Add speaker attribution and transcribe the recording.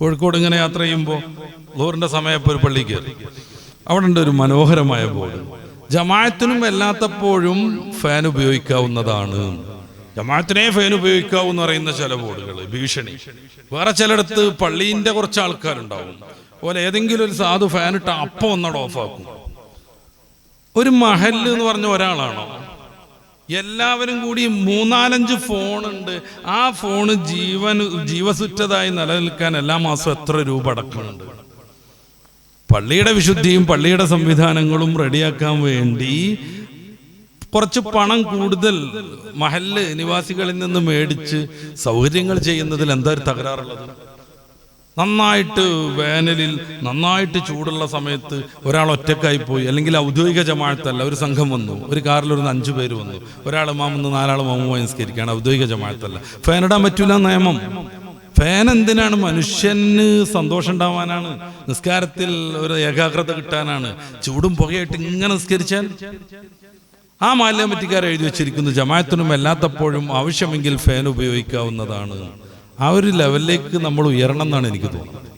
Speaker 1: കോഴിക്കോട് ഇങ്ങനെ യാത്ര ചെയ്യുമ്പോൾ ലോറിന്റെ സമയപ്പോൾ ഒരു പള്ളിക്ക് അവിടെ ഉണ്ട് ഒരു മനോഹരമായ ബോർഡ്. ജമായത്തിനും അല്ലാത്തപ്പോഴും ഫാൻ ഉപയോഗിക്കാവുന്നതാണ്. ജമാഅത്തിനെ ഫാൻ ഉപയോഗിക്കാവൂന്ന് പറയുന്ന ചില ബോർഡുകൾ ഭീഷണി. വേറെ ചിലയിടത്ത് പള്ളീന്റെ കുറച്ച് ആൾക്കാരുണ്ടാവും. അതുപോലെ ഏതെങ്കിലും ഒരു സാധു ഫാൻ ഇട്ട് അപ്പം ഒന്നോട് ഓഫാക്കും. ഒരു മഹൽ എന്ന് പറഞ്ഞ ഒരാളാണോ? എല്ലാവരും കൂടി മൂന്നാലഞ്ച് ഫോണുണ്ട്. ആ ഫോണ് ജീവൻ ജീവസുറ്റതായി നിലനിൽക്കാൻ എല്ലാ മാസവും എത്ര രൂപ അടക്കുന്നുണ്ട് പള്ളിയുടെ വിശുദ്ധിയും പള്ളിയുടെ സംവിധാനങ്ങളും റെഡിയാക്കാൻ വേണ്ടി കുറച്ച് പണം കൂടുതൽ മഹല്ല് നിവാസികളിൽ നിന്ന് മേടിച്ച് സൗകര്യങ്ങൾ ചെയ്യുന്നതിൽ എന്താ ഒരു തകരാറുള്ളത്? നന്നായിട്ട് വേനലിൽ നന്നായിട്ട് ചൂടുള്ള സമയത്ത് ഒരാൾ ഒറ്റക്കായി പോയി അല്ലെങ്കിൽ ഔദ്യോഗിക ജമാഅത്തല്ല ഒരു സംഘം വന്നു. ഒരു കാറിൽ ഒരു അഞ്ചു പേര് വന്നു. ഒരാൾ മാമെന്ന് നാലാൾ മാമുമായി നിസ്കരിക്കുകയാണ് ഔദ്യോഗിക ജമാഅത്തല്ല. ഫാനിടാൻ പറ്റൂല നിയമം. ഫാൻ എന്തിനാണ് മനുഷ്യന് സന്തോഷം ഉണ്ടാവാനാണ്? നിസ്കാരത്തിൽ ഒരു ഏകാഗ്രത കിട്ടാനാണ്. ചൂടും പുകയായിട്ട് ഇങ്ങനെ നിസ്കരിച്ചാൽ? ആ മാലിന്യം പറ്റിക്കാർ എഴുതി വെച്ചിരിക്കുന്നു. ജമാത്തിനും അല്ലാത്തപ്പോഴും ആവശ്യമെങ്കിൽ ഫാൻ ഉപയോഗിക്കാവുന്നതാണ്. ആ ഒരു ലെവലിലേക്ക് നമ്മൾ ഉയരണം എന്നാണ് എനിക്ക് തോന്നുന്നത്.